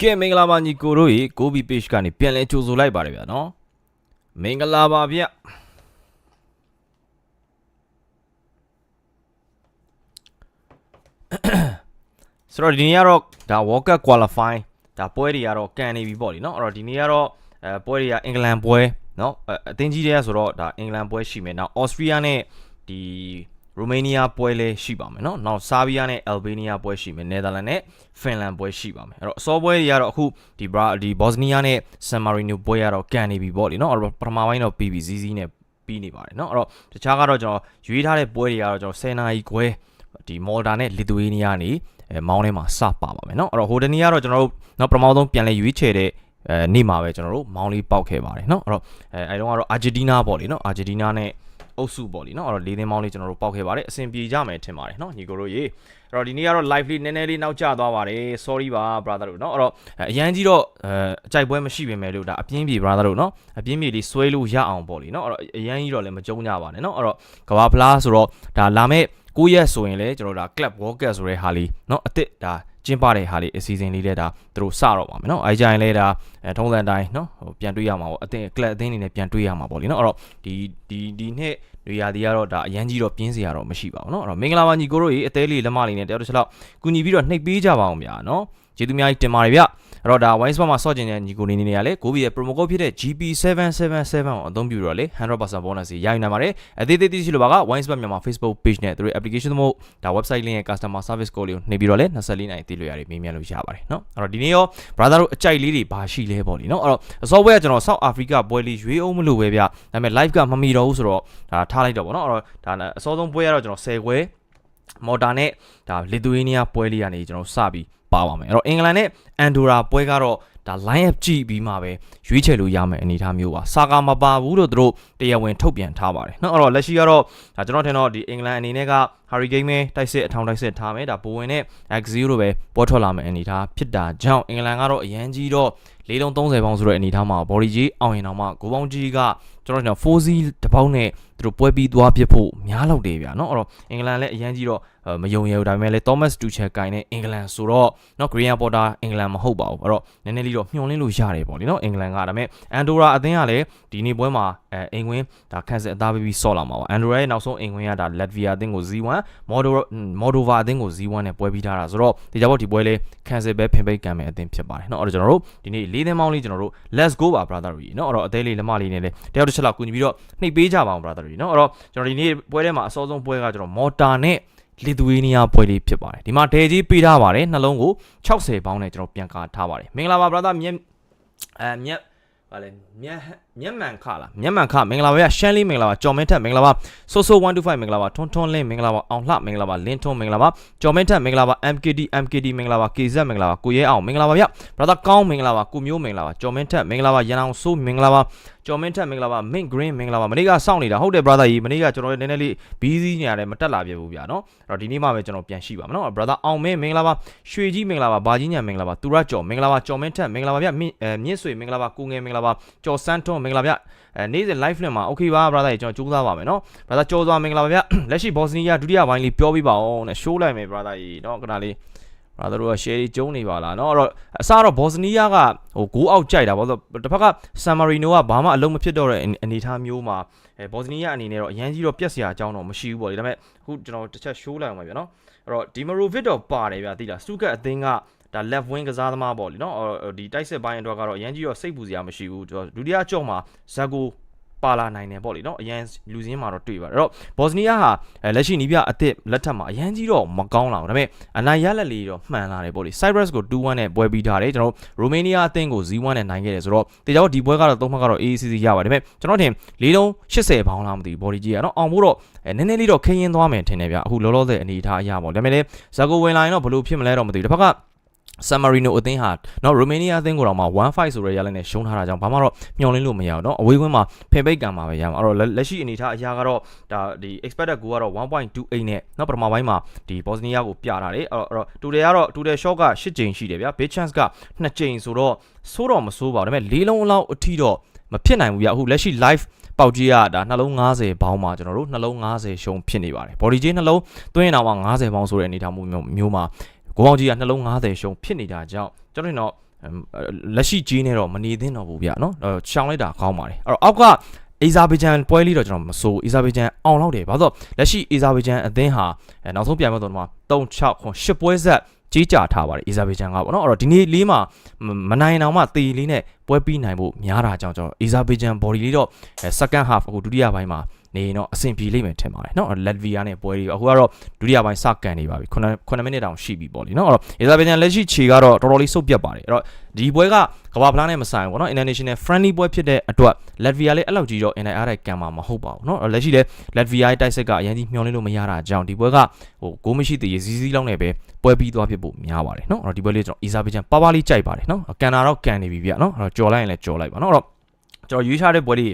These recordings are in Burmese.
ကဲမင်္ဂလာပါညီကိုတို့ရေ Kobe page ကနေပြန်လဲကြိုဆိုလိုက်ပါတယ်ဗျာနော်မင်္ဂလာပါဗျဆိုတော့ဒီနေ့ကတော့ဒါ World Cup qualify ဒါပွဲတွေကတော့ကန်နေပြီပေါ့လေနော်အဲ့တော့ဒီနေ့ကတော့အဲပွဲတွေကအင်္ဂလန်ပွဲနော်အသင်းကြီးတွေကဆိုတော့ဒါအင်္ဂလန်ပွဲရှိမယ်နောက် Austria နဲ့ဒီ ရိုမေးနီးယားပွဲလည်းရှိပါမယ်เนาะနောက်ဆာဘီးယားနဲ့အယ်ဘေးနီးယားပွဲရှိမယ်နယ်သာလန်နဲ့ဖင်လန်ပွဲရှိပါမယ်အဲ့တော့အစောပွဲတွေကတော့အခုဒီဘရာဒီဘော့စနီးယားနဲ့ဆန်မာရီနိုပွဲကတော့ကန်နေပြီပေါ့လीเนาะအဲ့တော့ပထမပိုင်းတော့ PBCC နဲ့ပြီးနေပါတယ်เนาะအဲ့တော့တခြားကတော့ကျွန်တော်ရွေးထားတဲ့ပွဲတွေကတော့ကျွန်တော်10နာရီခွဲဒီမော်ဒါနဲ့လီသူအေးနီးယားနေအဲမောင်းထဲမှာစပါပါမယ်เนาะအဲ့တော့ဟိုတနေ့ကတော့ကျွန်တော်တို့เนาะပထမဆုံးပြန်လဲရွေးချယ်တဲ့အဲနေ့မှာပဲကျွန်တော်တို့မောင်းလေးပေါက်ခဲ့ပါတယ်เนาะအဲ့တော့အဲအဲတုန်းကတော့အာဂျင်တီးနားပေါ့လीเนาะအာဂျင်တီးနားနဲ့ အုပ်စုပေါ့လीเนาะအဲ့တော့လေးသင်းမောင်းလေးကျွန်တော်တို့ပေါက်ခဲ့ပါတယ်အဆင်ပြေကြမယ်ထင်ပါတယ်เนาะညီကိုတို့ရေအဲ့တော့ဒီနေ့ကတော့ live လေးနည်းနည်းလေးနောက်ကျသွားပါတယ် sorry ပါ brother တို့เนาะအဲ့တော့အရန်ကြီးတော့အဲအကြိုက်ပွဲမရှိပေမဲ့လို့ဒါအပြင်းပြေ brother တို့เนาะအပြင်းပြေလေးဆွဲလို့ရအောင်ပေါ့လीเนาะအဲ့တော့အရန်ကြီးတော့လည်းမကြုံကြပါနဲ့เนาะအဲ့တော့ကဘာဖလားဆိုတော့ဒါလာမဲ့9ရက်ဆိုရင်လည်းကျွန်တော်ဒါ club world cup ဆိုတဲ့ဟာလေးเนาะအစ်စ်ဒါ ကျင်းပတဲ့ဟာလေးအစီအစဉ်လေးလည်းဒါသူတို့စတော့ပါမယ်နော်အဲကြရင်လည်းဒါထုံးစံတိုင်းနော်ဟိုပြန်တွေ့ရမှာပေါ့အသင်းကလပ်အသင်းအနေနဲ့ပြန်တွေ့ရမှာပေါ့လေနော်အဲ့တော့ဒီဒီဒီနှစ် တွေရာဒီကတော့ဒါအရန်ကြီးတော့ပြင်းစရာတော့မရှိပါဘူးเนาะအဲ့တော့မင်္ဂလာပါညီကိုတို့ရေအသေးလေးလက်မလေးနဲ့တယောက်တစ်ချက်လောက်ကူညီပြီးတော့နှိပ်ပေးကြပါအောင်ဗျာเนาะကျေးဇူးများကြီးတင်ပါတယ်ဗျအဲ့တော့ဒါ wine spot မှာစော့ကျင်တဲ့ညီကိုနေနေရလေကိုဘီရဲ့ promo code ဖြစ်တဲ့ GP777 ကိုအသုံးပြုတော့လေ100% bonus ရယူနိုင်ပါတယ်အသေးသေးသေးရှိလို့ပါက wine spot မြန်မာ Facebook page နဲ့သူတို့ application သမုတ်ဒါ website link ရဲ့ customer service code လေးကိုနှိပ်ပြီးတော့လေ24နိုင်တည်လို့ရတယ်မေးမြန်းလို့ရပါတယ်เนาะအဲ့တော့ဒီနေ့ရော brother တို့အကြိုက်လေးတွေဘာရှိလဲပေါ့လीเนาะအဲ့တော့အစောပွဲကကျွန်တော် South Africa ပွဲလေးရွေးအောင်မလို့ပဲဗျဒါပေမဲ့ live ကမမီတော့ဘူးဆိုတော့ဒါ ထားလိုက်တော့ဗောနော်အဲ့တော့ဒါအစောဆုံးပွဲကတော့ကျွန်တော်10ခွဲမော်တာနဲ့ဒါလီသူအေးနီးယားပွဲလေးကနေကျွန်တော်စပြီးပါပါမယ်အဲ့တော့အင်္ဂလန်နဲ့အန်ဒိုရာပွဲကတော့ဒါ line up ကြည့်ပြီးမှပဲရွေးချယ်လို့ရမယ်အနေအထားမျိုးပါစာကာမပါဘူးလို့သူတို့တရားဝင်ထုတ်ပြန်ထားပါတယ်เนาะအဲ့တော့လက်ရှိကတော့ဒါကျွန်တော်ထင်တော့ဒီအင်္ဂလန်အနေနဲ့က Harry Kane ပဲတိုက်စစ်အထောင်တိုက်စစ်ထားမယ်ဒါဘိုဝင်နဲ့ X0 ပဲပေါ်ထွက်လာမယ်အနေအထားဖြစ်တာကြောင့်အင်္ဂလန်ကတော့အရန်ကြီးတော့ လေးလုံး30ပေါင်းဆိုတဲ့အနေအထားမှာ body ကြီးအောင်ရင်တော့မှကိုပေါင်းကြီးကကျွန်တော်ကျွန်တော် 4C တပေါင်းနဲ့သူတို့ပွဲပြီးသွားပြဖို့များလောက်တယ်ဗျာเนาะအဲ့တော့အင်္ဂလန်လည်းအရန်ကြီးတော့မယုံရဘူးဒါပေမဲ့လည်း Thomas Tuchel ကင်တဲ့အင်္ဂလန်ဆိုတော့เนาะ Graham Potter အင်္ဂလန်မဟုတ်ပါဘူးအဲ့တော့နည်းနည်းလေးတော့မျှော်လင့်လို့ရတယ်ပေါ့လေเนาะအင်္ဂလန်ကဒါပေမဲ့ Andorra အသင်းကလည်းဒီနေ့ပွဲမှာအဲအင်ကွင်းဒါခန့်စစ်အသားပေးပြီးဆော့လာမှာပါ Andorra ရဲ့နောက်ဆုံးအင်ကွင်းကဒါ Latvia အသင်းကို Z1 Moldova Moldova အသင်းကို Z1 နဲ့ပွဲပြီးထားတာဆိုတော့ဒီကြပေါ့ဒီပွဲလေးခန့်စစ်ပဲဖင်ပိတ်ကံမဲ့အသင်းဖြစ်ပါတယ်เนาะအဲ့တော့ကျွန်တော်တို့ဒီနေ့ လေးသင်းမောင်းလေးကျွန်တော်တို့ let's go ပါ brother ကြီးเนาะအဲ့တော့အသေးလေးလက်မလေးနဲ့လည်းတယောက်တစ်ချက်လောက်ကူညီပြီးတော့နှိပ်ပေးကြပါအောင် brother ကြီးเนาะအဲ့တော့ကျွန်တော်ဒီနေ့ပွဲထဲမှာအစောဆုံးပွဲကကျွန်တော် Mortar နဲ့လီသူအေးနီးယားပွဲလေးဖြစ်ပါတယ်ဒီမှာဒဲကြီးပေးထားပါတယ်နှလုံးကို60ပေါင်းနဲ့ကျွန်တော်ပြန်ကာထားပါတယ်မင်္ဂလာပါ brother မြက်အဲမြက်ဗာလဲမြက် မြက်မှန်ခလားမြက်မှန်ခမင်္ဂလာပါဗျရှမ်းလေးမင်္ဂလာပါကျော်မင်းထက်မင်္ဂလာပါဆိုဆို125မင်္ဂလာပါထွန်းထွန်းလင်းမင်္ဂလာပါအောင်လှမင်္ဂလာပါလင်းထွန်းမင်္ဂလာပါကျော်မင်းထက်မင်္ဂလာပါ MKD MKD မင်္ဂလာပါ KZ မင်္ဂလာပါကိုရဲအောင်မင်္ဂလာပါဗျ brother ကောင်းမင်္ဂလာပါကိုမျိုးမင်္ဂလာပါကျော်မင်းထက်မင်္ဂလာပါရန်အောင်ဆိုးမင်္ဂလာပါကျော်မင်းထက်မင်္ဂလာပါ Mint Green မင်္ဂလာပါမနေ့ကစောင့်နေတာဟုတ်တယ် brother ကြီးမနေ့ကကျွန်တော်လည်းနည်းနည်းလေး busy နေရတယ်မတက်လာပြဘူးဗျာနော်အဲ့တော့ဒီနေ့မှပဲကျွန်တော်ပြန်ရှိပါမယ်နော် brother အောင်မင်းမင်္ဂလာပါရွှေကြီးမင်္ဂလာပါဘာကြီးညာမင်္ဂလာပါသူရကျော်မင်္ဂလာပါကျော်မင်းထက်မင်္ဂလာပါဗျမြင့်အဲမြင့်ဆွေမင်္ဂလာပါကိုငယ်မင်္ဂလာပါကျော်စန်းထွန်းမင်္ဂလာဗျအဲနေ့စဉ် live နဲ့မှာ okay ပါ brother ကြီးကျွန်တော်ကြိုးစားပါမယ်နော် brother ကျော်စွာမင်္ဂလာပါဗျလက်ရှိ boss နီးယားဒုတိယပိုင်းလေးပြောပြပါအောင်နဲ့ show လိုက်မယ် brother ကြီးနော်ခဏလေး brother တို့က share ကြီးကျုံနေပါလားเนาะအဲ့တော့အစတော့ဘော့စနီးယားကဟိုဂိုးအောက်ကြိုက်တာပေါ့ဆိုတော့တစ်ဖက်ကဆန်မာရီနိုကဘာမှအလုံးမဖြစ်တော့တဲ့အနေအထားမျိုးမှာအဲဘော့စနီးယားအနေနဲ့တော့အရန်ကြီးတော့ပြက်စရာအကြောင်းတော့မရှိဘူးပေါ့လေဒါပေမဲ့အခုကျွန်တော်တစ်ချက် show လိုက်အောင်ပါဗျာเนาะအဲ့တော့ဒီမရိုဗစ်တော့ပါတယ်ဗျာသိလားစတူကတ်အသင်းက ဒါ left wing ကစားသမားပေါ့လीနော်ဒီတိုက်စစ်ပိုင်းအတွက်ကတော့အရန်ကြီးတော့စိတ်ပူစရာမရှိဘူးကျွန်တော်ဒုတိယကြော့မှာဇက်ကိုပါလာနိုင်တယ်ပေါ့လေနော်အရန်လူစင်းမှာတော့တွေ့ပါအဲ့တော့ဘော့စနီးယားဟာလက်ရှိနီးပြအသစ်လက်ထက်မှာအရန်ကြီးတော့မကောင်းလာဘူးဒါပေမဲ့အနိုင်ရလက်လေးတော့မှန်လာတယ်ပေါ့လေ Cyprus ကို2-1နဲ့ပွဲပြီးထားတယ်ကျွန်တော်ရိုမေးနီးယားအသင်းကို0-1နဲ့နိုင်ခဲ့တယ်ဆိုတော့တေချာဒီပွဲကတော့သုံးမှတ်ကတော့ AACC ရပါတယ်ဒါပေမဲ့ကျွန်တော်ထင်၄လုံး80ပေါင်းလားမသိဘူး body ကြီးကနော်အောင်ဖို့တော့နည်းနည်းလေးတော့ခင်းရင်သွားမယ်ထင်တယ်ဗျအခုလောလောဆယ်အနေထားအရပေါ့ဒါပေမဲ့လည်းဇာကိုဝင်လာရင်တော့ဘလို့ဖြစ်မလဲတော့မသိဘူးတစ်ဖက်က ဆမ်မာရီနိုအသင်းဟာနော်ရိုမေးနီးယားအသင်းကိုတော့မှ1-5ဆိုတဲ့ရလနဲ့ရှုံးထားတာကြောင့်ဘာမှတော့မျှော်လင့်လို့မရအောင်နော်အဝေးကွင်းမှာဖင်ပိတ်ကံမှာပဲရအောင်အဲ့တော့လက်ရှိအနေထားအရာကတော့ဒါဒီ expected goal ကတော့1.28နဲ့နော်ပထမပိုင်းမှာဒီဘော့စနီးယားကိုပြထားတယ်အဲ့တော့တူတယ်ကတော့တူတယ် shot က8ကြိမ်ရှိတယ်ဗျာ big chance က2ကြိမ်ဆိုတော့စိုးတော့မစိုးပါဘူးဒါပေမဲ့၄လုံးလောက်အထိတော့မဖြစ်နိုင်ဘူးဗျအခုလက်ရှိ live ပေါက်ကြီးကဒါနှလုံး90ပေါင်းမှာကျွန်တော်တို့နှလုံး90ရှုံးဖြစ်နေပါတယ် body ကြီးနှလုံးသွင်းအောင်မှာ90ပေါင်းဆိုတဲ့အနေထားမျိုးမျိုးမှာ ကိုပေါင်းကြီးကနှလုံး90ရှုံးဖြစ်နေတာကြောင့်ကျွန်တော်တို့တော့လက်ရှိကြီးနေတော့မနေသင့်တော့ဘူးဗျနော်အဲ့ရှောင်းလိုက်တာကောင်းပါတယ်အဲ့တော့အောက်ကအေဇာဘီဂျန်ပွဲလေးတော့ကျွန်တော်မစိုးအေဇာဘီဂျန်အောင်လောက်တယ်ဘာလို့လက်ရှိအေဇာဘီဂျန်အသင်းဟာနောက်ဆုံးပြိုင်ပွဲတော့3 6ခွန်10ပွဲဆက်ကြီးကြထားပါတယ်အေဇာဘီဂျန်ကပေါ့နော်အဲ့တော့ဒီနေ့လေးမှာမနိုင်အောင်မှတေးလေးနဲ့ပွဲပြီးနိုင်ဖို့များတာကြောင့်ကျွန်တော်အေဇာဘီဂျန် body လေးတော့ second half အခုဒုတိယပိုင်းမှာ နေရင်တော့အဆင်ပြေလိမ့်မယ်ထင်ပါတယ်เนาะလက်ဗီယာနဲ့ပွဲတွေအခုကတော့ဒုတိယပိုင်းစကန်နေပါပြီ9 9မိနစ်တောင်ရှိပြီပေါ့လေเนาะအဲ့တော့အေဇာဘီဂျန်လက်ရှိခြေကတော့တော်တော်လေးစုပ်ပြတ်ပါတယ်အဲ့တော့ဒီပွဲကကမ္ဘာဖလားနဲ့မဆိုင်ဘူးပေါ့နော် international friendly ပွဲဖြစ်တဲ့အတွက် Latvia လေးအဲ့လောက်ကြီးတော့ NIR တိုက်ကံမှာမဟုတ်ပါဘူးเนาะလက်ရှိလဲ Latvia ရဲ့တိုက်စစ်ကအရင်ကြီးမျောလင်းလို့မရတာကြောင့်ဒီပွဲကဟိုဂိုးမရှိသေးရစီစီလောက်နဲ့ပဲပွဲပြီးသွားဖြစ်ဖို့များပါတယ်เนาะအဲ့တော့ဒီပွဲလေးကျွန်တော် Azerbaijan ပါပါလေးကြိုက်ပါတယ်เนาะကန်တာတော့ကန်နေပြီဗျเนาะအဲ့တော့ကြော်လိုက်ရင်လည်းကြော်လိုက်ပါเนาะအဲ့တော့ ကျွန်တော်ရွေးထားတဲ့ပွဲလေး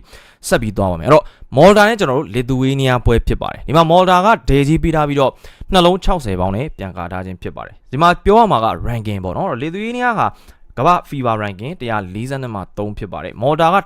ဆက်ပြီးသွားပါမယ်အဲ့တော့မော်လ်ဒါနဲ့ကျွန်တော်တို့လီသူဝေးနီးယားပွဲဖြစ်ပါတယ်ဒီမှာမော်လ်ဒါကဒေကြီးပြီးထားပြီးတော့နှလုံး60ပေါင်းနဲ့ပြန်ကာထားခြင်းဖြစ်ပါတယ်ဒီမှာပြောရမှာက ranking ပေါ့နော်လီသူဝေးနီးယားကကမ္ဘာ FIBA ranking 140မှာ3ဖြစ်ပါတယ်မော်တာက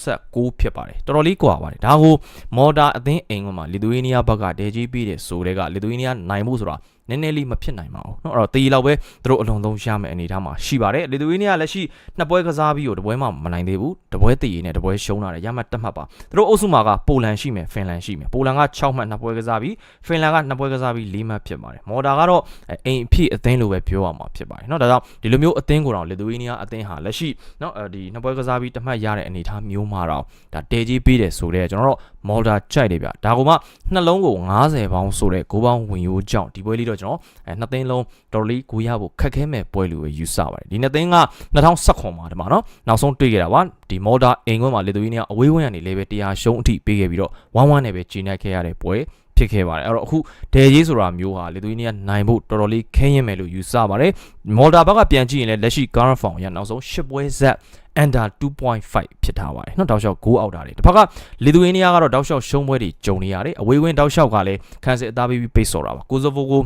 169ဖြစ်ပါတယ်တော်တော်လေးကွာပါတယ်ဒါကိုမော်တာအသင်းအိမ်ကမှာလီသူဝေးနီးယားဘက်ကဒေကြီးပြီးတဲ့ဆိုတဲ့ကလီသူဝေးနီးယားနိုင်မှုဆိုတာ နည်းနည်းလေးမဖြစ်နိုင်ပါဘူးเนาะအဲ့တော့တေးလောက်ပဲသူတို့အလုံးသုံးရမယ်အနေထားမှာရှိပါတယ်လီသူဝေးနီးယားလက်ရှိနှစ်ပွဲကစားပြီးတော့တပွဲမှမနိုင်သေးဘူးတပွဲတည်ရည်နဲ့တပွဲရှုံးလာတယ်ရမှတ်တက်မှတ်ပါသူတို့အုပ်စုမှာကပိုလန်ရှိမယ်ဖင်လန်ရှိမယ်ပိုလန်က6မှတ်နှစ်ပွဲကစားပြီးဖင်လန်ကနှစ်ပွဲကစားပြီး4မှတ်ဖြစ်ပါတယ်မော်တာကတော့အိမ်အဖြစ်အသင်းလိုပဲပြောရမှာဖြစ်ပါတယ်เนาะဒါကြောင့်ဒီလိုမျိုးအသင်းကိုတော့လီသူဝေးနီးယားအသင်းဟာလက်ရှိเนาะဒီနှစ်ပွဲကစားပြီးတမှတ်ရတဲ့အနေထားမျိုးမှာတော့ဒါတေကြီးပေးတယ်ဆိုတော့ကျွန်တော်တို့ မော်တာကြိုက်တယ်ဗျဒါကမှနှလုံးကို90ပေါင်းဆိုတဲ့ကိုပေါင်းဝင်ရိုးကြောင့်ဒီပွဲလေးတော့ကျွန်တော်အဲနှစ်သိန်းလုံးဒေါ်လီကိုရဖို့ခက်ခဲမဲ့ပွဲလူပဲယူဆပါတယ်ဒီနှစ်သိန်းက2019မှာဒီမှာနော်နောက်ဆုံးတွေ့ခဲ့တာပါဒီမော်တာအိမ်ကွန်းမှာလေသူကြီးနေကအဝေးဝန်းကနေလေပဲတရားရှုံးအထိပေးခဲ့ပြီးတော့ဝမ်းဝမ်းနဲ့ပဲဂျင်းနှက်ခဲ့ရတဲ့ပွဲဖြစ်ခဲ့ပါတယ်အဲ့တော့အခုဒယ်ကြီးဆိုတာမျိုးဟာလေသူကြီးနေကနိုင်ဖို့တော်တော်လေးခင်းရင်မယ်လို့ယူဆပါတယ်မော်တာဘက်ကပြန်ကြည့်ရင်လည်းလက်ရှိ current form ရနောက်ဆုံး10ပွဲဆက် under 2.5ဖြစ်ထားပါတယ်เนาะတောက်လျှောက်6အောက်တာတွေတစ်ဖက်ကလီသူအေးနီးယားကတော့တောက်လျှောက်ရှုံးပွဲတွေဂျုံနေရတယ်အဝေးဝင်းတောက်လျှောက်ကလည်းခန်းစစ်အသားပေးပြီးပိတ်ဆော်တာပါကိုဇိုဗိုကို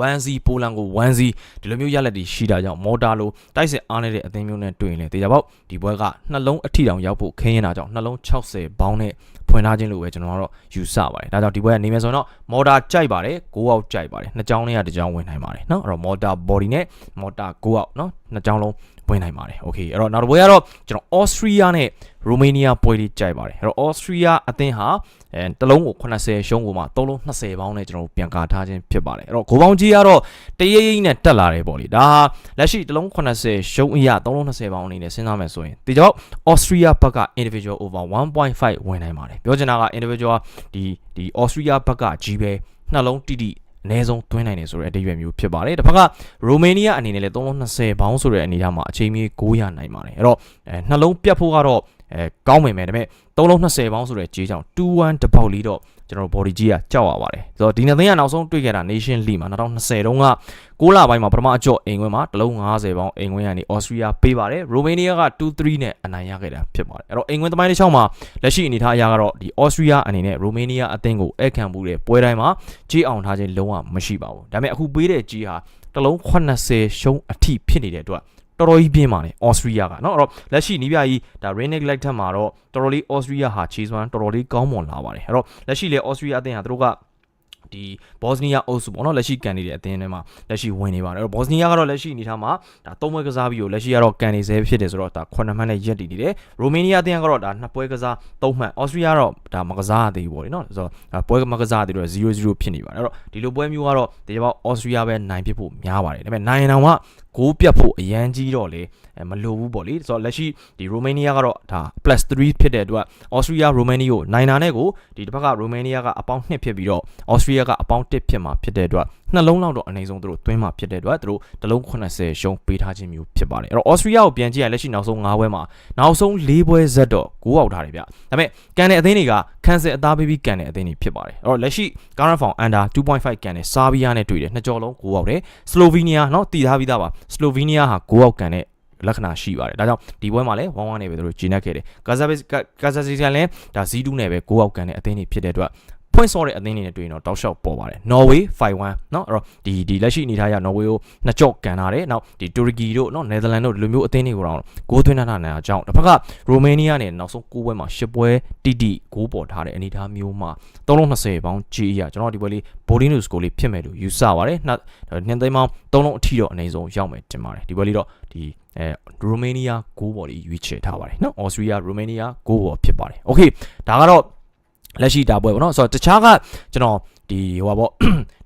1C ပိုလန်ကို 1C ဒီလိုမျိုးရလက်တွေရှိတာကြောင့်မော်တာလိုတိုက်စစ်အားနေတဲ့အသင်းမျိုးနဲ့တွေ့ရင်လည်းတေချာပေါက်ဒီပွဲကနှလုံးအထီတောင်ရောက်ဖို့ခင်းရင်တာကြောင့်နှလုံး60ဘောင်းနဲ့ဖွင့်ထားခြင်းလို့ပဲကျွန်တော်ကတော့ယူဆပါတယ်ဒါကြောင့်ဒီပွဲကနေမယ်ဆိုတော့မော်တာကြိုက်ပါတယ်6အောက်ကြိုက်ပါတယ်နှစ်ကြောင်းလေးကတစ်ကြောင်းဝင်နိုင်ပါတယ်เนาะအဲ့တော့မော်တာ body နဲ့မော်တာ6အောက်เนาะ နှစ်ကြောင်းလုံးဝင်နိုင်ပါတယ်โอเคအဲ့တော့နောက်တစ်ပွဲကတော့ကျွန်တော် Austria နဲ့ Romania ပွဲလေးကြိုက်ပါတယ်အဲ့တော့ Austria အသင်းဟာအဲတလုံးကို80ရှုံးကိုမှ3လုံး20ပေါင်းနဲ့ကျွန်တော်ပြန်ကာထားခြင်းဖြစ်ပါတယ်အဲ့တော့ဂိုးပေါင်းကြီးကတော့တရိပ်ရိပ်နဲ့တက်လာတယ်ပေါ့လေဒါဟာလက်ရှိတလုံး80ရှုံးအရာ3လုံး20ပေါင်းအနေနဲ့စဉ်းစားမယ်ဆိုရင်ဒီကြောင့် Austria ဘက်က individual over 1.5ဝင်နိုင်ပါတယ်ပြောချင်တာက individual ဒီဒီ Austria ဘက်ကကြီးပဲနှလုံးတိတိ အနည်းဆုံးသွင်းနိုင်တယ်ဆိုတဲ့အတိအကျမျိုးဖြစ်ပါတယ်တစ်ဖက်ကရိုမေးနီးယားအနေနဲ့လည်း320ဘောင်းဆိုတဲ့အနေအထားမှာအချိန်မီ900နိုင်ပါတယ်အဲ့တော့အဲနှလုံးပြတ်ဖို့ကတော့ အဲကောင်းမိမယ်ဒါပေမဲ့320ဘောင်းဆိုတဲ့ကြေးကြောင့်2-1တပေါက်လီတော့ကျွန်တော် body ကြီးကကြောက်ရပါတယ်ဆိုတော့ဒီနှစ်သိန်းကနောက်ဆုံးတွေ့ခဲ့တာ Nation League မှာ2020တုန်းက6လပိုင်းမှာပထမအကျော့အိမ်ဝင်မှာတလုံး90ပေါင်းအိမ်ဝင်ကနေ Austria ပေးပါတယ် Romania က2-3နဲ့အနိုင်ရခဲ့တာဖြစ်ပါတယ်အဲ့တော့အိမ်ဝင်သမိုင်းတစ်ချောင်းမှာလက်ရှိအနေထားအရကတော့ဒီ Austria အနေနဲ့ Romania အသင်းကိုအဲ့ခံမှုတဲ့ပွဲတိုင်းမှာကြေးအောင်ထားခြင်းလုံးဝမရှိပါဘူးဒါပေမဲ့အခုပေးတဲ့ကြေးဟာတလုံး80ရှုံးအထိဖြစ်နေတဲ့အတွက် တော်တော်ကြီးပြင်းပါလေဩစတြီးယားကเนาะအဲ့တော့လက်ရှိနီးပြကြီးဒါ Renick Light ထက်မှာတော့တော်တော်လေးဩစတြီးယားဟာခြေစွမ်းတော်တော်လေးကောင်းမွန်လာပါတယ်အဲ့တော့လက်ရှိလေဩစတြီးယားအသင်းဟာသူတို့ကဒီဘော့စနီးယားအုပ်စုပေါ့နော်လက်ရှိကန်နေတဲ့အသင်းထဲမှာလက်ရှိဝင်နေပါတယ်အဲ့တော့ဘော့စနီးယားကတော့လက်ရှိအနေထားမှာဒါ၃ပွဲကစားပြီးတော့လက်ရှိကတော့ကန်နေဆဲဖြစ်တယ်ဆိုတော့ဒါ9မှတ်နဲ့ရက်တည်နေတယ်ရိုမေးနီးယားအသင်းကတော့ဒါ2ပွဲကစား3မှတ်ဩစတြီးယားတော့ဒါမကစားရသေးဘူးပေါ့လေနော်ဆိုတော့ပွဲမကစားသေးတော့0-0ဖြစ်နေပါတယ်အဲ့တော့ဒီလိုပွဲမျိုးကတော့ဒီဘောဩစတြီးယားပဲနိုင်ဖြစ်ဖို့များပါတယ်ဒါပေမဲ့နိုင်အောင်က ဂိုးပြတ်ဖို့အရန်ကြီးတော့လေမလိုဘူးပေါ့လေဆိုတော့လက်ရှိဒီရိုမေးနီးယားကတော့ဒါ +3 ဖြစ်တဲ့အတွက်ဩစတြီးယားရိုမေးနီးကိုနိုင်တာနဲ့ကိုဒီတစ်ဖက်ကရိုမေးနီးယားကအပေါင်း2ဖြစ်ပြီးတော့ဩစတြီးယားကအပေါင်း1ဖြစ်မှာဖြစ်တဲ့အတွက်နှလုံးလောက်တော့အနည်းဆုံးသူတို့သွင်းမှာဖြစ်တဲ့အတွက်သူတို့တလုံး80ရှုံးပေးထားခြင်းမျိုးဖြစ်ပါတယ်အဲ့တော့ဩစတြီးယားကိုပြန်ကြည့်ရင်လက်ရှိနောက်ဆုံး9ပွဲမှာနောက်ဆုံး4ပွဲဇက်တော့9အောက်ထားတယ်ဗျဒါပေမဲ့ကန်တဲ့အသင်းတွေကခန်းစစ်အသားပေးပြီးကန်တဲ့အသင်းတွေဖြစ်ပါတယ်အဲ့တော့လက်ရှိ current form under 2.5ကန်တဲ့ဆာဘီးယားနဲ့တွေ့တယ်နှစ်ကြော်လုံး9အောက်တယ်စလိုဗီးနီးယားเนาะတည်ထားပြီးသားပါစလိုဗီးနီးယားဟာ9အောက်ကန်တဲ့လက္ခဏာရှိပါတယ်ဒါကြောင့်ဒီပွဲမှာလည်း1 1နဲ့ပဲသူတို့ဂျင်းနှက်ခဲ့တယ်ကာဇာဘစ်ကာဇာစီကန်လည်းဒါ Z2 နဲ့ပဲ9အောက်ကန်တဲ့အသင်းတွေဖြစ်တဲ့အတွက် ဘ point ဆော့တဲ့အသင်းတွေနဲ့တွေ့ရင်တော့တောက်လျှောက်ပေါ်ပါတယ် Norway 5-1เนาะအဲ့တော့ဒီဒီလက်ရှိအနေထားရ Norway ကိုနှစ်ကြော့ကန်ထားတယ်နောက်ဒီတူရကီတို့เนาะ Netherlands တို့ဒီလိုမျိုးအသင်းတွေကိုတော့ဂိုးသွင်းထားတဲ့အကြောင်းတစ်ဖက်က Romania နဲ့နောက်ဆုံး9ပွဲမှာ10ပွဲတိတိဂိုးပေါ်ထားတဲ့အနေအထားမျိုးမှာ320ပေါင်းကြီးရကျွန်တော်ဒီပွဲလေး boarding to score လေးဖြစ်မယ်လို့ယူဆပါတယ်နှစ်နှစ်သိန်းပေါင်း3လုံးအထိတော့အနေဆုံးရောက်မယ်တင်ပါတယ်ဒီပွဲလေးတော့ဒီအဲရိုမေးနီးယားဂိုးဘော်လေးရွေးချယ်ထားပါတယ်နော်အော်စတြေးလျရိုမေးနီးယားဂိုးဘော်ဖြစ်ပါတယ်โอเคဒါကတော့ လက်ရှိတာပွဲပေါ့နော်ဆိုတော့တခြားကကျွန်တော်ဒီဟိုပါပေါ့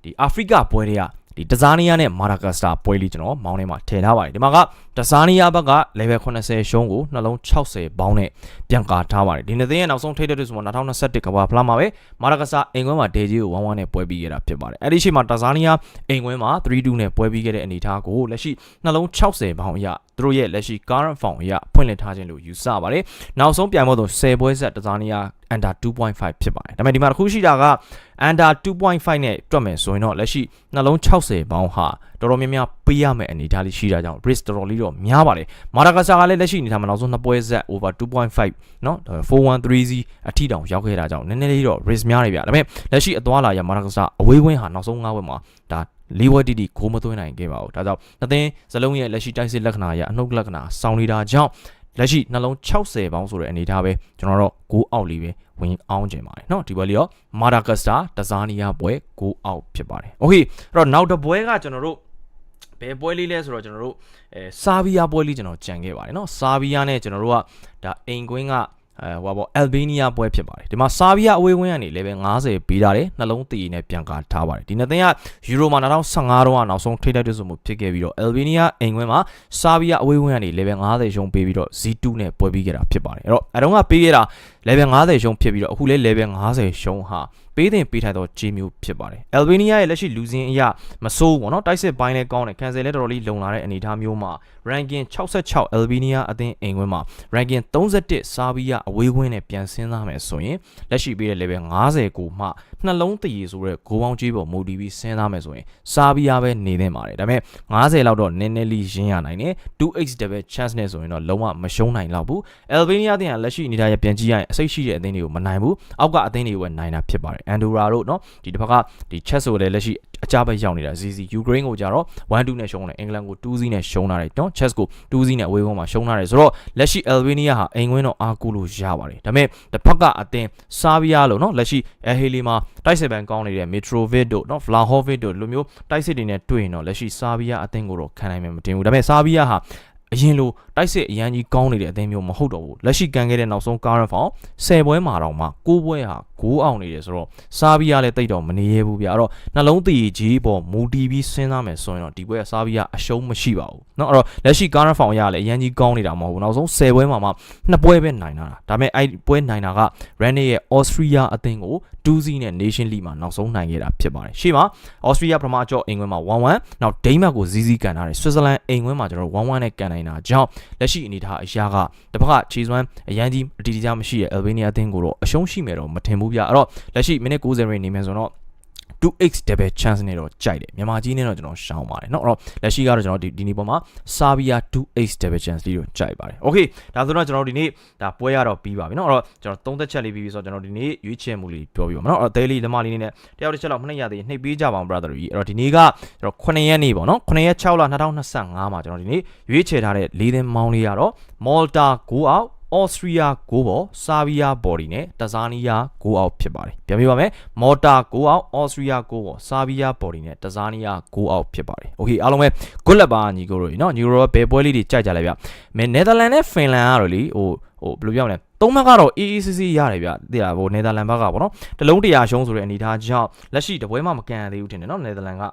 ဒီအာဖရိကပွဲတွေကဒီတဇာနီးယားနဲ့မာဒါဂတ်စတာပွဲလေးကျွန်တော်မောင်းထဲမှာထည့်ထားပါတယ်ဒီမှာကတဇာနီးယားဘက်က level 80ရှုံးကိုနှလုံး60ဘောင်းနဲ့ပြန်ကာထားပါတယ်ဒီနေ့သင်းရဲ့နောက်ဆုံးထိပ်တဲ့ဆိုမှ2021ကဘာဖလားမှာပဲမာဒါဂတ်စတာအိမ်ခွဲမှာဒေဂျီကို1-1နဲ့ပွဲပြီးခဲ့တာဖြစ်ပါတယ်အဲ့ဒီရှိမှာတဇာနီးယားအိမ်ခွဲမှာ3-2နဲ့ပွဲပြီးခဲ့တဲ့အနေအထားကိုလက်ရှိနှလုံး60ဘောင်းအရသူတို့ရဲ့လက်ရှိ current form အရဖွင့်လှစ်ထားခြင်းလို့ယူဆပါတယ်နောက်ဆုံးပြိုင်ပွဲတော့10ပွဲဆက်တဇာနီးယား under 2.5ဖြစ်ပါတယ်ဒါပေမဲ့ဒီမှာတစ်ခုရှိတာက under 2.5နဲ့တွက်မယ်ဆိုရင်တော့လက်ရှိနှလုံး60ပေါင်းဟာတော်တော်များများပေးရမယ့်အနေအထားလေးရှိတာကြောင့် risk တော်တော်လေးတော့များပါတယ်မာဒါဂါဆာကလည်းလက်ရှိအနေထားမှာနောက်ဆုံးနှစ်ပွဲဆက် over 2.5เนาะ413 အထိတောင်ရောက်ခဲ့တာကြောင့်နည်းနည်းလေးတော့ risk များနေဗျာဒါပေမဲ့လက်ရှိအသွားလာရမာဒါဂါဆာအဝေးဝင်းဟာနောက်ဆုံး9ပွဲမှာဒါလေးဝက်တီတီဂိုးမသွင်းနိုင်ခဲ့ပါဘူးဒါကြောင့်သသိန်းဇလုံးရဲ့လက်ရှိတိုက်စစ်လက္ခဏာရအနှုတ်လက္ခဏာစောင်းနေတာကြောင့်လက်ရှိနှလုံး60ပေါင်းဆိုတဲ့အနေအထားပဲကျွန်တော်တို့ဂိုးအောက်လေးပဲဝင်အောင်ကျင်ပါတယ်เนาะဒီပွဲလေးရောမာဒါဂတ်စတာတဇာနီယာပွဲဂိုးအောက်ဖြစ်ပါတယ်โอเคအဲ့တော့နောက်တစ်ပွဲကကျွန်တော်တို့ ဘယ်ပွဲလေးလဲဆိုတော့ကျွန်တော်တို့အဲဆာဗီးယားပွဲလေးကျွန်တော်ကြံခဲ့ပါတယ်เนาะဆာဗီးယားနဲ့ကျွန်တော်တို့ကဒါအိမ်ကွင်းကအဲဟိုပါပေါ့အယ်ဘေးနီးယားပွဲဖြစ်ပါတယ်ဒီမှာဆာဗီးယားအဝေးဝင်းကနေ level 50ပေးထားတယ်နှလုံးတည်နဲ့ပြန်ကာထားပါတယ်ဒီနှစ်သင်းကယူရိုမှာ2015တုန်းကနောက်ဆုံးထိတိုက်တွေ့ဆုံမှုဖြစ်ခဲ့ပြီးတော့အယ်ဘေးနီးယားအိမ်ကွင်းမှာဆာဗီးယားအဝေးဝင်းကနေ level 50ရှုံးပေးပြီးတော့ Z2 နဲ့ပွဲပြီးခဲ့တာဖြစ်ပါတယ်အဲ့တော့အတုံးကပေးခဲ့တာ level 50ရှုံးဖြစ်ပြီးတော့အခုလဲ level 50ရှုံးဟာပေးတင်ပေးထိုက်သောဂျေမျိုးဖြစ်ပါတယ်။ Albania ရဲ့လက်ရှိလူစင်းအရမဆိုးဘောနော်တိုက်စစ်ပိုင်းလဲကောင်းတယ်ခံစယ်လဲတော်တော်လေးလုံလာတဲ့အနေအထားမျိုးမှာ ranking 66 Albania အသင်းအိမ်ခွင်းမှာ ranking 31ဆာဘီးယားအဝေးခွင်းနဲ့ပြန်ဆင်းသားမယ်ဆိုရင်လက်ရှိပေးတဲ့ level 50ကိုမှ နှလုံးတည်ဆိုတဲ့ဂိုးပေါင်းကြီးပေါ်မူတည်ပြီးဆင်းသားမယ်ဆိုရင်ဆာဘီးယားပဲနေသင့်ပါတယ်ဒါပေမဲ့50လောက်တော့နည်းနည်းလေးရင်းရနိုင်တယ် 2x double chance နဲ့ဆိုရင်တော့လုံးဝမရှုံးနိုင်တော့ဘူး Albania အသင်းကလက်ရှိအနေထားရပြန်ကြည့်ရရင်အစိတ်ရှိတဲ့အသင်းတွေကိုမနိုင်ဘူးအောက်ကအသင်းတွေကိုပဲနိုင်တာဖြစ်ပါတယ် Andorra တို့เนาะဒီတစ်ဖက်ကဒီ chess ဆိုလည်းလက်ရှိ အကြဘက်ရောက်နေတာစီစီယူကရိန်းကိုကြတော့1-2နဲ့ရှုံးတယ်အင်္ဂလန်ကို2-0နဲ့ရှုံးတာတယ်နော် Chess ကို2-0နဲ့အဝေးဘုံမှာရှုံးတာတယ်ဆိုတော့လက်ရှိ Albania ဟာအိမ်ကွင်းတော့အားကိုးလို့ရပါတယ်ဒါပေမဲ့တစ်ဖက်ကအသင်း Serbia လို့နော်လက်ရှိ Aheli မှာတိုက်စစ်ပန်ကောင်းနေတဲ့ Mitrovic တို့နော် Vlahovic တို့လိုမျိုးတိုက်စစ်တွေနဲ့တွေ့ရင်တော့လက်ရှိ Serbia အသင်းကိုတော့ခံနိုင်မှာမတင်ဘူးဒါပေမဲ့ Serbia ဟာအရင်လိုတိုက်စစ်အရန်ကြီးကောင်းနေတဲ့အသင်းမျိုးမဟုတ်တော့ဘူးလက်ရှိကန်ခဲ့တဲ့နောက်ဆုံးကားရန်ဖောင်10ပွဲမှာတော့မှ9ပွဲဟာ 9အောင်နေတယ်ဆိုတော့စာဘီယာလည်းတိတ်တော့မနေရဘူးဗျာအဲ့တော့နှလုံးတည်ကြီးပေါ်မူတီးပြီးစဉ်းစားမယ်ဆိုရင်တော့ဒီပွဲကစာဘီယာအရှုံးမရှိပါဘူးเนาะအဲ့တော့လက်ရှိ current form ရလည်းအရန်ကြီးကောင်းနေတာမဟုတ်ဘူးနောက်ဆုံး10ပွဲမှာမှ2ပွဲပဲနိုင်တာဒါပေမဲ့အဲ့ပွဲနိုင်တာက Rene ရဲ့ Austria အသင်းကို2-0နဲ့ Nation League မှာနောက်ဆုံးနိုင်ခဲ့တာဖြစ်ပါတယ်ရှေ့မှာ Austria ပထမအကြော့အင်္ဂလန်မှာ1-1နောက် Denmark ကို0-0ကန်ထားတယ် Switzerland အိမ်ခွင်းမှာကျွန်တော်တို့1-1နဲ့ကန်နိုင်တာကြောင့်လက်ရှိအနေထားအရာကတစ်ဖက်ကခြေစွမ်းအရန်ကြီးအတီးတီးကြမရှိတဲ့ Albania အသင်းကိုတော့အရှုံးရှိမယ်တော့မထင်ဘူး ဗျအဲ့တော့လက်ရှိမိနစ်90ရိနေမယ်ဆိုတော့ 2x double chance နဲ့တော့ကြိုက်တယ်မြန်မာကြီးနဲ့တော့ကျွန်တော်ရှောင်းပါတယ်เนาะအဲ့တော့လက်ရှိကတော့ကျွန်တော်ဒီဒီနေ့ပေါ်မှာ Serbia 2x double chance လေးတော့ကြိုက်ပါတယ် okay ဒါဆိုတော့ကျွန်တော်ဒီနေ့ဒါပွဲရတော့ပြီးပါပြီเนาะအဲ့တော့ကျွန်တော်သုံးသက်ချက်လေးပြီးပြီဆိုတော့ကျွန်တော်ဒီနေ့ရွေးချယ်မှုလေးပြောပြပါမယ်เนาะအဲ့တော့ daily လမလေးနဲ့တယောက်တစ်ချက်လောက်မနှိပ်ရသေးနှိပ်ပေးကြပါအောင် brother ကြီးအဲ့တော့ဒီနေ့ကကျွန်တော်9ရက်နေ့ပေါ့เนาะ9ရက်6လ2025မှာကျွန်တော်ဒီနေ့ရွေးချယ်ထားတဲ့၄သင်းမောင်းလေးကတော့ Malta go out အော်စတြီးယားဂိုးပေါ်ဆာဗီးယားဘော်ဒီနဲ့တဇာနီးယားဂိုးအောက်ဖြစ်ပါတယ်ပြန်ပြပါမယ်မော်တာဂိုးအောက်အော်စတြီးယားဂိုးပေါ်ဆာဗီးယားဘော်ဒီနဲ့တဇာနီးယားဂိုးအောက်ဖြစ်ပါတယ်โอเคအားလုံးပဲ good luck ပါညီကိုတို့เนาะညီကိုတို့ဘယ်ပွဲလေးတွေကြိုက်ကြလဲဗျမဲနယ်သာလန်နဲ့ဖင်လန်ကတော့လေဟိုဟိုဘယ်လိုပြောမလဲသုံးဘက်ကတော့ AACC ရတယ်ဗျသိလားဟိုနယ်သာလန်ဘက်ကပေါ့နော်တလုံးတရာရှုံးဆိုတဲ့အနေအထားကြောင့်လက်ရှိတပွဲမှမကန်သေးဘူးထင်တယ်နော်နယ်သာလန်က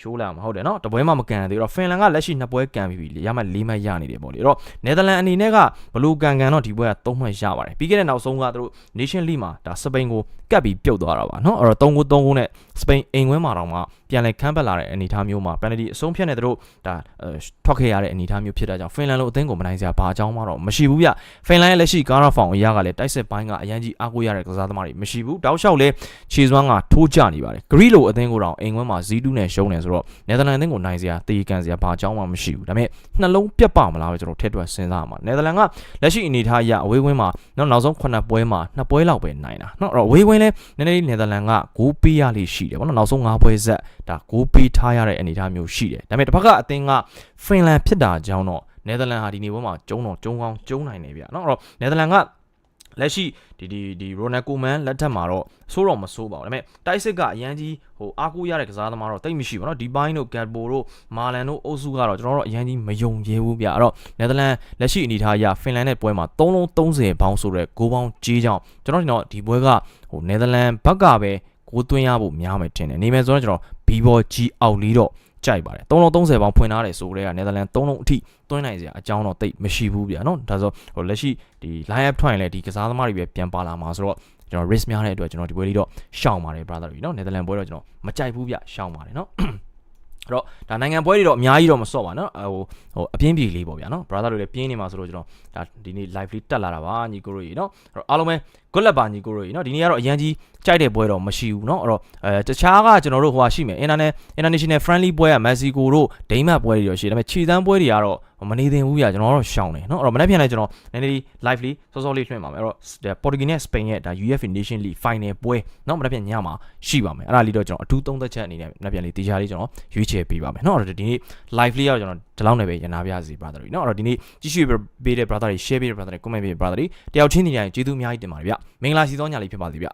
ရှိုးလာမှာဟုတ်တယ်နော်တပွဲမှမကန်သေးတော့ဖင်လန်ကလက်ရှိနှစ်ပွဲကန်ပြီးပြီရမှ၄မှတ်ရနေတယ်ပေါ့လေအဲ့တော့နယ်သာလန်အနေနဲ့ကဘလူကန်ကန်တော့ဒီပွဲက၃မှတ်ရပါတယ်ပြီးခဲ့တဲ့နောက်ဆုံးကသူတို့ Nation League မှာဒါစပိန်ကိုကပ်ပြီးပြုတ်သွားတာပါနော်အဲ့တော့3-3 3နဲ့စပိန်အိမ်ဝင်းမှာတော့မှပြန်လဲခန်းပတ်လာတဲ့အနေအထားမျိုးမှာ penalty အဆုံးဖြတ်နေသူတို့ဒါထွက်ခဲ့ရတဲ့အနေအထားမျိုးဖြစ်တာကြောင့်ဖင်လန်လိုအသင်းကိုမနိုင်စရာဘာအကြောင်းမှတော့မရှိဘူးဗျဖင်လန်ရဲ့လက်ရှိကားရဖောင်အရ အရာကလည်းတိုက်စစ်ပိုင်းကအရန်ကြီးအားကိုးရတဲ့ကစားသမားတွေမရှိဘူးတောက်လျှောက်လဲခြေစွမ်းကထိုးကျနေပါတယ်ဂရီလိုအသင်းကိုတောင်အိမ်ခွင်းမှာဇီးတူးနဲ့ရှုံးနေဆိုတော့နယ်သာလန်အသင်းကိုနိုင်စရာတေးကန်စရာဘာအကြောင်းမှမရှိဘူးဒါပေမဲ့နှလုံးပြတ်ပါမလားပဲကျွန်တော်ထည့်တွက်စဉ်းစားရမှာနယ်သာလန်ကလက်ရှိအနေအထားအရအဝေးကွင်းမှာနောက်နောက်ဆုံး9ပွဲမှာ2ပွဲလောက်ပဲနိုင်တာเนาะအဲ့တော့အဝေးကွင်းလဲနည်းနည်းလေးနယ်သာလန်ကဂိုးပေးရလေးရှိတယ်ဗောနော်နောက်ဆုံး9ပွဲဆက် ဒါဂိုးပေးထားရတဲ့အနေအထားမျိုးရှိတယ်ဒါပေမဲ့တစ်ဖက်ကအသင်းကဖင်လန်ဖြစ်တာကြောင့်တော့နယ်သာလန်ဟာဒီနေပွဲမှာကျုံတော့ကျုံကောင်းကျုံနိုင်နေဗျာเนาะအဲ့တော့နယ်သာလန်ကလက်ရှိဒီဒီဒီရိုနယ်ကိုမန်လက်ထက်မှာတော့ဆိုးတော့မဆိုးပါဘူးဒါပေမဲ့တိုက်စစ်ကအရန်ကြီးဟိုအားကိုးရတဲ့ကစားသမားတော့တိတ်မရှိပါတော့ဒီပိုင်းတို့ဂတ်ဘိုတို့မာလန်တို့အုပ်စုကတော့ကျွန်တော်တို့အရန်ကြီးမယုံကြည်ဘူးဗျအဲ့တော့နယ်သာလန်လက်ရှိအနေအထားအရဖင်လန်နဲ့ပွဲမှာ3လုံး30ဘောင်းဆိုတဲ့ဂိုးပေါင်းကြီးကြောင်ကျွန်တော်တို့ဒီပွဲကဟိုနယ်သာလန်ဘက်ကပဲကိုသွင်းရဖို့များမယ်ထင်တယ်နေမယ်ဆိုတော့ကျွန်တော် ဘီဘောကြီးအောက်လီတော့ကြိုက်ပါတယ်3လုံး30ပေါင်ဖွင့်ထားတယ်ဆိုတော့နယ်သာလန်3လုံးအထိသွင်းနိုင်စရာအကြောင်းတော့တိတ်မရှိဘူးဗျာနော်ဒါဆိုဟိုလက်ရှိဒီ line up ထွက်ရင်လည်းဒီကစားသမားတွေပဲပြန်ပါလာမှာဆိုတော့ကျွန်တော် risk များတဲ့အတွက်ကျွန်တော်ဒီပွဲလေးတော့ရှောင်ပါတယ် brother တွေနော်နယ်သာလန်ပွဲတော့ကျွန်တော်မကြိုက်ဘူးဗျရှောင်ပါတယ်နော် အဲ့တော့ဒါနိုင်ငံပွဲတွေတော့အများကြီးတော့မစော့ပါနော်ဟိုဟိုအပြင်းပြေလေးပေါ့ဗျာနော် brother တွေလည်းပြင်းနေမှာဆိုတော့ကျွန်တော်ဒါဒီနေ့ live လေးတက်လာတာပါညီကိုတို့ကြီးနော်အဲ့တော့အားလုံးပဲ good luck ပါညီကိုတို့ကြီးနော်ဒီနေ့ကတော့အရန်ကြီးကြိုက်တဲ့ပွဲတော့မရှိဘူးနော်အဲ့တော့အဲတခြားကကျွန်တော်တို့ဟိုဟာရှိမယ် internet international friendly ပွဲက Mexico တို့ဒိန်းမတ်ပွဲတွေတော့ရှိတယ်ဒါပေမဲ့ခြေတန်းပွဲတွေကတော့ မနေသင့်ဘူးဗျာကျွန်တော်တို့ရှောင်တယ်နော်အဲ့တော့မနေ့ပြန်လဲကျွန်တော်နည်းနည်းလေး live လေးစောစောလေးလွှင့်ပါမယ်အဲ့တော့ Portugal နဲ့ Spain ရဲ့ဒါ UEFA Nation League final ပွဲနော်မနေ့ပြန်ညမှာရှိပါမယ်အဲ့ဒါလေးတော့ကျွန်တော်အထူးသုံးသက်ချက်အနေနဲ့မနေ့ပြန်လေးတရားလေးကျွန်တော်ရွေးချယ်ပေးပါမယ်နော်အဲ့တော့ဒီနေ့ live လေးကတော့ကျွန်တော်ဒီလောက်နဲ့ပဲရနာပြစီ brother တွေနော်အဲ့တော့ဒီနေ့ကြည့်ရှုပေးတဲ့ brother တွေ share ပေးတဲ့ brother တွေ comment ပေးတဲ့ brother တွေတယောက်ချင်းစီတိုင်းကျေးဇူးအများကြီးတင်ပါတယ်ဗျမင်္ဂလာရှိသောညလေးဖြစ်ပါစေဗျ